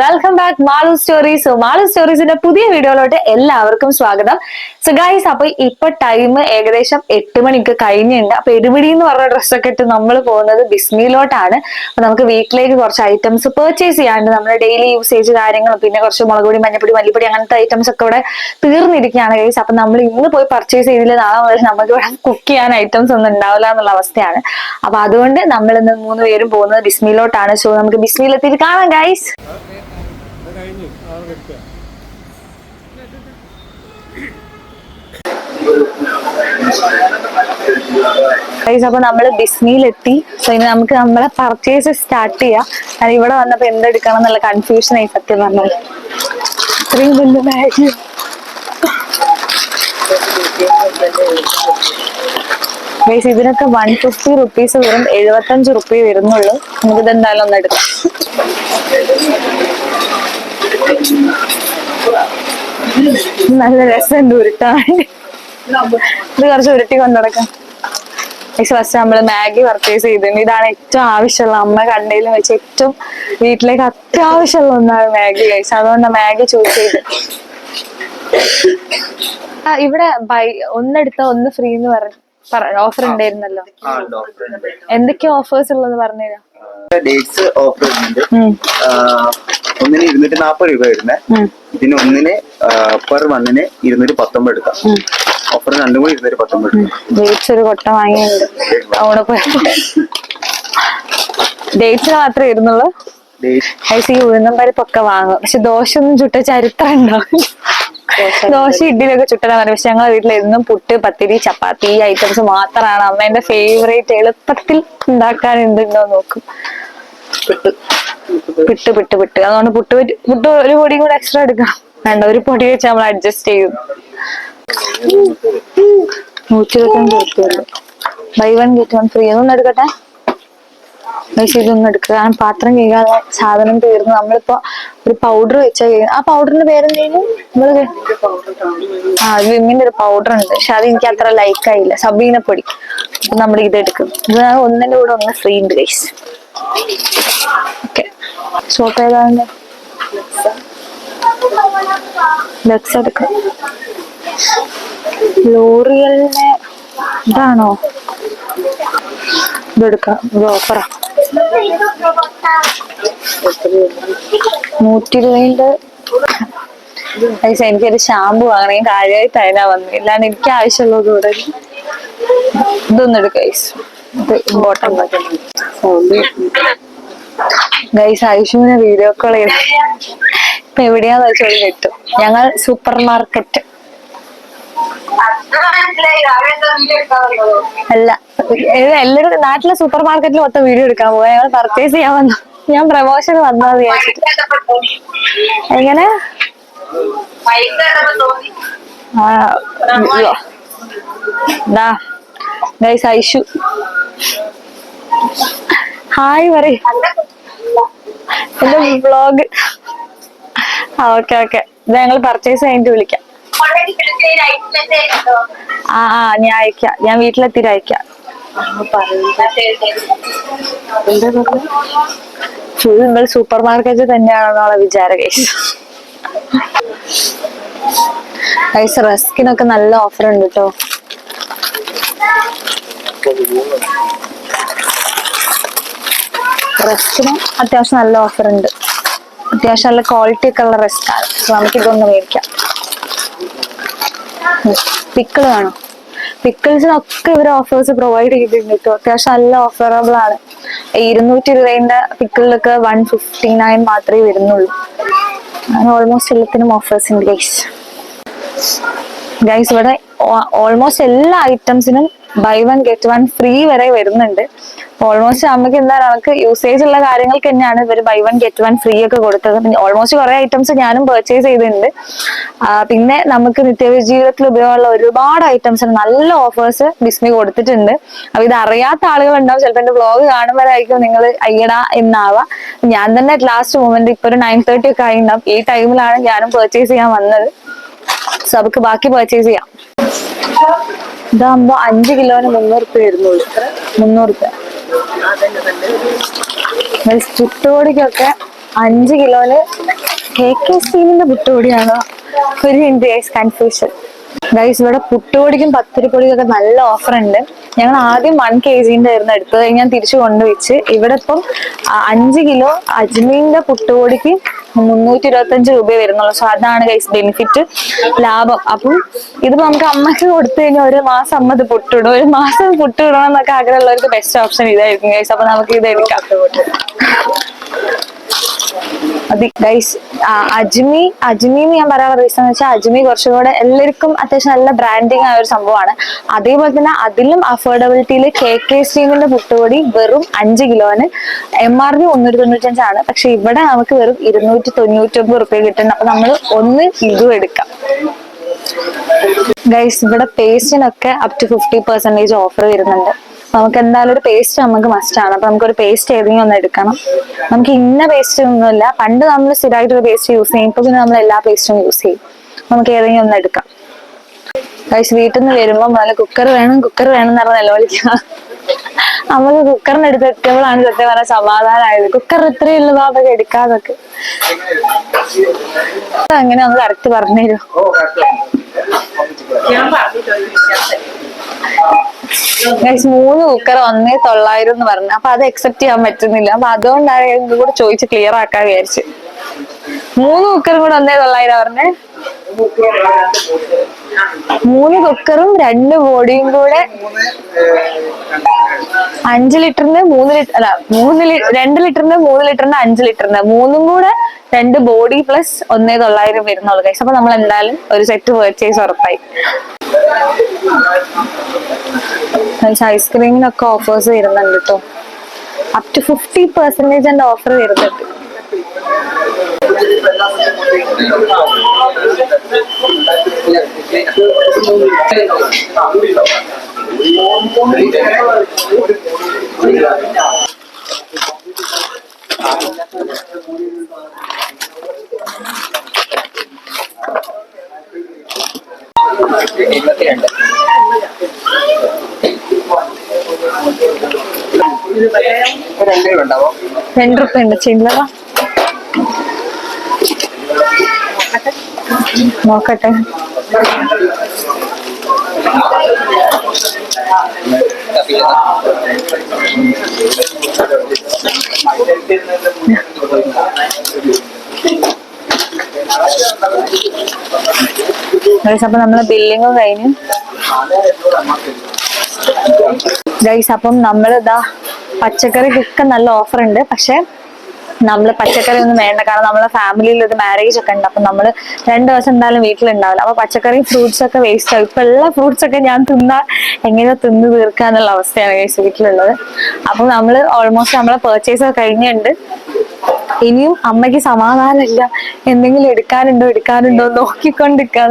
Welcome back Malu stories Malu സ്റ്റോറീസിന്റെ പുതിയ വീഡിയോയിലോട്ട് എല്ലാവർക്കും സ്വാഗതം. സോ ഗൈസ് അപ്പൊ ഇപ്പൊ ടൈം ഏകദേശം എട്ട് മണിക്ക് കഴിഞ്ഞിട്ടുണ്ട്. അപ്പൊ എടുപിടി എന്ന് പറഞ്ഞ ഡ്രസ്സൊക്കെ ഇട്ട് നമ്മൾ പോകുന്നത് ബിസ്മിയിലോട്ടാണ് അപ്പൊ നമുക്ക് വീട്ടിലേക്ക് കുറച്ച് ഐറ്റംസ് പെർച്ചേസ് ചെയ്യാണ്ട് നമ്മുടെ ഡെയിലി യൂസേജ് കാര്യങ്ങളും പിന്നെ കുറച്ച് മുളക് പൊടി മഞ്ഞപ്പൊടി മല്ലിപ്പൊടി അങ്ങനത്തെ ഐറ്റംസ് ഒക്കെ ഇവിടെ തീർന്നിരിക്കുകയാണ് ഗൈസ് അപ്പൊ നമ്മൾ ഇന്ന് പോയി പർച്ചേസ് ചെയ്തില്ല. നാളെ മുതൽ നമുക്ക് ഇവിടെ കുക്ക് ചെയ്യാൻ ഐറ്റംസ് ഒന്നും ഉണ്ടാവില്ല എന്നുള്ള അവസ്ഥയാണ്. അപ്പൊ അതുകൊണ്ട് നമ്മൾ ഇന്ന് മൂന്ന് പേരും പോകുന്നത് ബിസ്മിയിലോട്ടാണ് സോ നമുക്ക് ബിസ്മിയിലെത്തിയിട്ട് കാണാം ഗൈസ് കഴിഞ്ഞു ആറ് എടുക്കുക ഗൈസ് അപ്പൊ നമ്മൾ ബിസ്നിയിലെത്തി സോ ഇനി നമുക്ക് നമ്മളെ പർച്ചേസ് സ്റ്റാർട്ട് ചെയ്യാം. ഞാൻ ഇവിടെ വന്നപ്പോ എന്തെടുക്കണം എന്നുള്ള കൺഫ്യൂഷൻ ആയി സത്യം പറഞ്ഞത് ഇത്രയും വലിയ ബാഗ് ഗൈസ് ഇതിനൊക്കെ വൺ ഫിഫ്റ്റി റുപ്പീസ് വെറും എഴുപത്തഞ്ച് റുപ്പീ വരുന്നുള്ളൂ. നമുക്കിത് എന്തായാലും ഒന്ന് എടുക്കാം. നല്ല രസമുണ്ട് ഉരുട്ടാൻ. ഇത് കുറച്ച് ഉരുട്ടി കൊണ്ടുനടക്കാം. ഫസ്റ്റ് നമ്മൾ മാഗി പർച്ചേസ് ചെയ്തിട്ടുണ്ട്. ഇതാണ് ഏറ്റവും ആവശ്യമുള്ള അമ്മ കണ്ടതിലും വെച്ച് ഏറ്റവും വീട്ടിലേക്ക് അത്യാവശ്യമുള്ള ഒന്നാണ് മാഗി കഴിച്ചത് അതുകൊണ്ട് മാഗി ചൂസ് ചെയ്ത് ആ, ഇവിടെ ബൈ ഒന്നെടുത്ത ഒന്ന് ഫ്രീ എന്ന് പറഞ്ഞു ഓഫർ ഉണ്ടായിരുന്നല്ലോ. എന്തൊക്കെയാ ഓഫേഴ്സ് ഉള്ളത് പറഞ്ഞുതരാം. ഡേറ്റ്സ് ഓഫർ ഒന്നിന് ഇരുന്നൂറ്റി നാപ്പത് രൂപ വരുന്നത് ഉം, ഇതിന് ഒന്നിന് പെർ വണ്ണിന് ഇരുന്നൂറ്റി പത്തൊമ്പത് എടുക്കാം. ഓഫർ രണ്ടും കൂടി ഇരുന്നൂറ്റി പത്തൊമ്പത് എടുക്കാം. ഡേറ്റ്സ് ഒരു കൊട്ട വാങ്ങിയുണ്ട് അവിടെ പോയി. ഡേറ്റ്സ് മാത്രമേ ഇരുന്നുള്ളൂ? ഈ ഉഴുന്നും പരിപ്പൊക്കെ വാങ്ങും. പക്ഷെ ദോശ ഒന്നും ചുട്ട ചരിത്രം ഉണ്ടാവും ദോശ ഇഡ്ഡലിയൊക്കെ ചുട്ടതാ പറയും പക്ഷെ ഞങ്ങളെ വീട്ടിൽ എന്നും പുട്ട് പത്തിരി ചപ്പാത്തി ഐറ്റംസ് മാത്രമാണ്. അമ്മേന്റെ ഫേവറേറ്റ് എളുപ്പത്തിൽ ഉണ്ടാക്കാൻ എന്തുണ്ടോ നോക്കും. പിട്ട്. പിട്ട് പിട്ട് അതുകൊണ്ട് പുട്ട് പുട്ട് ഒരു പൊടിയും കൂടെ എക്സ്ട്രാ എടുക്കണം വേണ്ട ഒരു പൊടി വെച്ച് നമ്മൾ അഡ്ജസ്റ്റ് ചെയ്യും. Buy one get one free ഒന്നും എടുക്കട്ടെ? ഇതൊന്നും എടുക്കുക കാരണം പാത്രം കഴുകാതെ സാധനം തീർന്നു നമ്മളിപ്പോ ഒരു പൗഡർ വെച്ചാൽ ആ പൗഡറിന്റെ നമ്മൾ ആ വിമ്മിന്റെ ഒരു പൗഡർ ഉണ്ട്. പക്ഷെ അത് എനിക്ക് അത്ര ലൈക്ക് ആയില്ല. സബീന പൊടി. നമ്മൾ ഇത് എടുക്കും. ഇത് ഒന്നിന്റെ കൂടെ ഒന്ന് ഫ്രീ ഉണ്ട് ഗൈസ് ഓക്കെ സോപ്പ് ഏതാണ് ലോറിയലിനെ ഇതാണോ? ഇതെടുക്കാം. ഇത് ഓഫറാ നൂറ്റി ഇരുപതിന്റെ പൈസ. എനിക്കൊരു ഷാമ്പു വാങ്ങണേ. കാര്യമായി അതിനാ വന്നു. ഇല്ലാണ്ട് എനിക്ക് ആവശ്യമുള്ളത് കൂടെ ഇതൊന്നും എടുക്ക ഗൈസ് ഇത് ഗൈസ് ഐഷുവിനെ വീഡിയോ കോൾ ചെയ്ത് എവിടെയാന്ന് വെച്ചാൽ കിട്ടും ഞങ്ങൾ സൂപ്പർ മാർക്കറ്റ്. അല്ല എല്ലാവരും നാട്ടിലെ സൂപ്പർ മാർക്കറ്റിൽ മൊത്തം വീഡിയോ എടുക്കാൻ പോവാ. ഞങ്ങൾ പർച്ചേസ് ചെയ്യാൻ വന്നു. ഞാൻ പ്രമോഷൻ വന്നത് എങ്ങനെ? ഐഷു ഹായ് പറയ്. എന്റെ ആ ഓക്കെ ഓക്കെ. ഇത് ഞങ്ങൾ പർച്ചേസ് കഴിഞ്ഞിട്ട് വിളിക്കാം. ആ ആ ഞാൻ അയക്കാം ഞാൻ വീട്ടിലെത്തിയിട്ട് അയക്കാം ഫുൾ സൂപ്പർ മാർക്കറ്റ് തന്നെയാണെന്നുള്ള വിചാരം ഗൈസ് റസ്കിനൊക്കെ നല്ല ഓഫർ ഉണ്ട് കേട്ടോ റസ്കിന് അത്യാവശ്യം നല്ല ഓഫർ ഉണ്ട്. അത്യാവശ്യം നല്ല ക്വാളിറ്റി ഒക്കെ ഉള്ള റിസ്ക് ആണ്. സോ നമുക്ക് ഇതൊന്ന് മേടിക്കാം പിക്കിൾ വേണം. പിക്കിൾസിനൊക്കെ ഇവർ ഓഫേഴ്സ് പ്രൊവൈഡ് ചെയ്തിട്ടുണ്ട് കേട്ടോ. അത്യാവശ്യം നല്ല ഓഫറബിൾ ആണ്. ഇരുന്നൂറ്റി ഇരുപതിന്റെ പിക്കിളിലൊക്കെ വൺ ഫിഫ്റ്റി നയൻ മാത്രമേ വരുന്നുള്ളൂ. ഓൾമോസ്റ്റ് എല്ലാത്തിനും ഓഫേഴ്സ് ഉണ്ട് ഗൈസ് ഗൈസ് ഇവിടെ ഓൾമോസ്റ്റ് എല്ലാ ഐറ്റംസിനും buy one get one free വരെ വരുന്നുണ്ട്. ഓൾമോസ്റ്റ് നമുക്ക് എന്താ നമുക്ക് യൂസേജ് ഉള്ള കാര്യങ്ങൾക്ക് തന്നെയാണ് ഇവർ buy one get one free ഒക്കെ കൊടുത്തത്. ഓൾമോസ്റ്റ് കുറെ ഐറ്റംസ് ഞാനും പെർച്ചേസ് ചെയ്തിട്ടുണ്ട്. പിന്നെ നമുക്ക് നിത്യജീവിതത്തിൽ ഉപയോഗമുള്ള ഒരുപാട് ഐറ്റംസ് നല്ല ഓഫേഴ്സ് ബിസ്മി കൊടുത്തിട്ടുണ്ട്. അപ്പൊ ഇത് അറിയാത്ത ആളുകൾ ഉണ്ടാവും ചിലപ്പോൾ എന്റെ വ്ളോഗ് കാണുമ്പോഴായിരിക്കും നിങ്ങൾ അയ്യടാ എന്നാവാം. ഞാൻ തന്നെ ലാസ്റ്റ് മൊമെന്റ് ഇപ്പൊ ഒരു നയൻ തേർട്ടി ഒക്കെ ആയിട്ടുണ്ടാവും ഈ ടൈമിലാണ് ഞാനും പെർച്ചേസ് ചെയ്യാൻ വന്നത്. സോ നമുക്ക് ബാക്കി പർച്ചേസ് ചെയ്യാം. ഇതാകുമ്പോ അഞ്ച് കിലോന് മുന്നൂറ് രൂപ വരുന്നുള്ളൂ. മുന്നൂറ് രൂപ ചുട്ടുപൊടിക്കൊക്കെ അഞ്ച് കിലോന് കെ കെ സ്റ്റീലിന്റെ പുട്ടുപൊടിയാണോ. ഒരു മിനിറ്റ് കൺഫ്യൂഷൻ ഗൈസ് ഇവിടെ പുട്ടുപൊടിക്കും പത്തിരിപ്പൊടിക്കൊക്കെ നല്ല ഓഫർ ഉണ്ട്. ഞങ്ങൾ ആദ്യം വൺ കെ ജിന്റെ ആയിരുന്നു എടുത്തത്. ഞാൻ തിരിച്ചു കൊണ്ടുവച്ച്. ഇവിടെ ഇപ്പം അഞ്ച് കിലോ അജ്മീന്റെ പുട്ടുപൊടിക്ക് മുന്നൂറ്റി ഇരുപത്തഞ്ച് രൂപ വരുന്നുള്ളൂ. സോ അതാണ് ഗൈസ് ബെനിഫിറ്റ് ലാഭം. അപ്പം ഇതിപ്പോ നമുക്ക് അമ്മയ്ക്ക് കൊടുത്തു കഴിഞ്ഞാൽ ഒരു മാസം അമ്മ ഇത് പൊട്ടിടും. ഒരു മാസം പൊട്ടിടണം എന്നൊക്കെ ആഗ്രഹമുള്ളവർക്ക് ബെസ്റ്റ് ഓപ്ഷൻ ഇതായിരിക്കും ഗൈസ് അപ്പൊ നമുക്ക് ഇത് എടുക്കാം. അജ്മി അജ്മി എന്ന് ഞാൻ പറയാൻ റീസൺ എന്ന് വെച്ചാൽ അജ്മി കുറച്ചുകൂടെ എല്ലാവർക്കും അത്യാവശ്യം നല്ല ബ്രാൻഡിങ് ആയ ഒരു സംഭവമാണ്. അതേപോലെ തന്നെ അതിലും അഫോർഡബിലിറ്റിയിൽ കെ കെ സ്റ്റീമിന്റെ പുട്ടുപൊടി വെറും അഞ്ച് കിലോന്. എം ആർ പി മുന്നൂറ്റി തൊണ്ണൂറ്റഞ്ചാണ് പക്ഷെ ഇവിടെ നമുക്ക് വെറും ഇരുന്നൂറ്റി തൊണ്ണൂറ്റി ഒമ്പത് റുപ്യ കിട്ടുന്നുണ്ട് അപ്പൊ നമ്മൾ ഒന്ന് ഇതും എടുക്കാം. ഗൈസ് ഇവിടെ പേസ്റ്റിനൊക്കെ up to fifty percentage offer വരുന്നുണ്ട്. നമുക്ക് എന്തായാലും ഒരു പേസ്റ്റ് നമുക്ക് മസ്റ്റ് ആണ്. അപ്പൊ നമുക്ക് ഒരു പേസ്റ്റ് ഏതെങ്കിലും ഒന്ന് എടുക്കണം. നമുക്ക് ഇന്ന പേസ്റ്റ് ഒന്നുമില്ല പണ്ട് നമ്മൾ സ്ഥിരമായിട്ട് ഒരു പേസ്റ്റ് യൂസ് ചെയ്യും. ഇപ്പൊ പിന്നെ നമ്മൾ എല്ലാ പേസ്റ്റും യൂസ് ചെയ്യും. നമുക്ക് ഏതെങ്കിലും ഒന്ന് എടുക്കാം. ഗൈസ് വീട്ടിൽ നിന്ന് വരുമ്പോൾ നല്ല കുക്കർ വേണം കുക്കർ വേണം എന്ന് പറഞ്ഞ നിലവിളിക്കാം നമുക്ക് കുക്കറിന് എടുത്ത് എത്തിയപ്പോഴാണ് സത്യം പറഞ്ഞ സമാധാനമായത്. കുക്കർ ഇത്രയേ ഉള്ളൂ ബാബൊക്കെ എടുക്കാതൊക്കെ അങ്ങനെ ഒന്ന് കറക്റ്റ് പറഞ്ഞു തരുമോ ഗൈസ് മൂന്ന് കുക്കർ ഒന്നേ തൊള്ളായിരം എന്ന് പറഞ്ഞു. അപ്പൊ അത് അക്സെപ്റ്റ് ചെയ്യാൻ പറ്റുന്നില്ല. അപ്പൊ അതുകൊണ്ടാണ് ഞാൻ കൂടെ ചോദിച്ച് ക്ലിയർ ആക്കാൻ വിചാരിച്ചു. മൂന്ന് കുക്കറും കൂടെ ഒന്നേ തൊള്ളായിരം പറഞ്ഞേ. മൂന്ന് കുക്കറും രണ്ട് ബോഡിയും കൂടെ അഞ്ച് ലിറ്ററിന് മൂന്ന് ലിറ്റർ അല്ല മൂന്ന് രണ്ട് ലിറ്ററിന് മൂന്ന് ലിറ്ററിന് അഞ്ച് ലിറ്ററിന് മൂന്നും കൂടെ രണ്ട് ബോഡി പ്ലസ് ഒന്നേ തൊള്ളായിരം വരുന്നുള്ളൂ കൈസ് അപ്പൊ നമ്മൾ എന്തായാലും ഒരു സെറ്റ് പേർച്ചേസ് ഉറപ്പായി. ഐസ്ക്രീമിനൊക്കെ ഓഫേഴ്സ് വരുന്നുണ്ട് കേട്ടോ up to fifty percentage offer വരുന്നുണ്ട്. എൺപത്തിരണ്ട് രണ്ട് രൂപ ഉണ്ടാവോ രണ്ട് ഉണ്ട്. ചില്ലറ നോക്കട്ടെ. ഗൈസ് അപ്പൊ നമ്മൾ ബില്ലിങ് കഴിഞ്ഞു. ഗൈസ് അപ്പം നമ്മൾ ഇതാ പച്ചക്കറിക്കൊക്കെ നല്ല ഓഫർ ഉണ്ട്. പക്ഷെ നമ്മൾ പച്ചക്കറി ഒന്നും വേണ്ട. കാരണം നമ്മളെ ഫാമിലിയിൽ ഒരു മാരേജ് ഒക്കെ ഉണ്ട്. അപ്പൊ നമ്മൾ രണ്ട് ദിവസം എന്തായാലും വീട്ടിലുണ്ടാവില്ല. അപ്പൊ പച്ചക്കറി ഫ്രൂട്ട്സ് ഒക്കെ വേസ്റ്റ് ആവും. ഇപ്പൊ എല്ലാ ഫ്രൂട്ട്സ് ഒക്കെ ഞാൻ തിന്നാ എങ്ങനെ തിന്ന് തീർക്കാന്നുള്ള അവസ്ഥയാണ് വീട്ടിലുള്ളത്. അപ്പൊ നമ്മൾ ഓൾമോസ്റ്റ് നമ്മളെ പെർച്ചേസ് ഒക്കെ കഴിഞ്ഞിട്ടുണ്ട്. ഇനിയും അമ്മയ്ക്ക് സമാധാനമില്ല. എന്തെങ്കിലും എടുക്കാനുണ്ടോ എടുക്കാനുണ്ടോ നോക്കിക്കൊണ്ടിരിക്കാൻ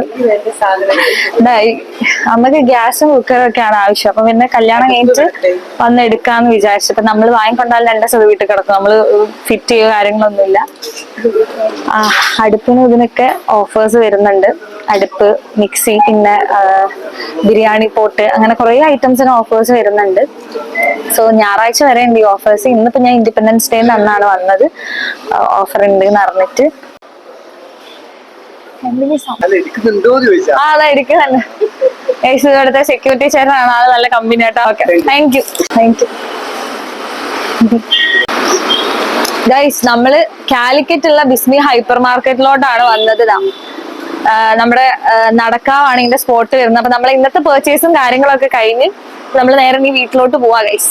അമ്മയ്ക്ക് ഗ്യാസും കുക്കറും ഒക്കെയാണ് ആവശ്യം. അപ്പൊ പിന്നെ കല്യാണം കഴിഞ്ഞിട്ട് വന്ന് എടുക്കാന്ന് വിചാരിച്ചു അപ്പൊ നമ്മൾ വാങ്ങിക്കൊണ്ടാലും രണ്ടു ദിവസം വീട്ടിൽ കിടക്കും. നമ്മൾ ഫിറ്റ് ചെയ്യുക കാര്യങ്ങളൊന്നുമില്ല. അടുപ്പിനും ഇതിനൊക്കെ ഓഫേഴ്സ് വരുന്നുണ്ട്. അടുപ്പ് മിക്സി പിന്നെ ബിരിയാണി പോട്ട് അങ്ങനെ കുറെ ഐറ്റംസിന് ഓഫേഴ്സ് വരുന്നുണ്ട്. സോ ഞായറാഴ്ച വരെ ഉണ്ട് ഈ ഓഫേഴ്സ് ഇന്നിപ്പോ ഞാൻ ഇൻഡിപെൻഡൻസ് ഡേ അന്നാണ് വന്നത്. ഓഫർ ഉണ്ട് എന്ന് അറിഞ്ഞിട്ട്. അതാ ഇരിക്കുന്നുണ്ട്. ഇവിടുത്തെ സെക്യൂരിറ്റി ചേട്ടനാണ് ആൾ നല്ല കമ്പനി ആട്ടോ. Okay thank you thank you guys നമ്മൾ കാലിക്കറ്റ് ഉള്ള ബിസ്മി ഹൈപ്പർ മാർക്കറ്റിലോട്ടാണ് വന്നത് നമ്മുടെ നടക്കാവാണ് ഇതിന്റെ സ്പോട്ട് വരുന്നത്. അപ്പൊ നമ്മൾ ഇന്നത്തെ പെർച്ചേസും കാര്യങ്ങളൊക്കെ കഴിഞ്ഞ് നമ്മൾ നേരെ ഈ വീട്ടിലോട്ട് പോവാ ഗൈസ്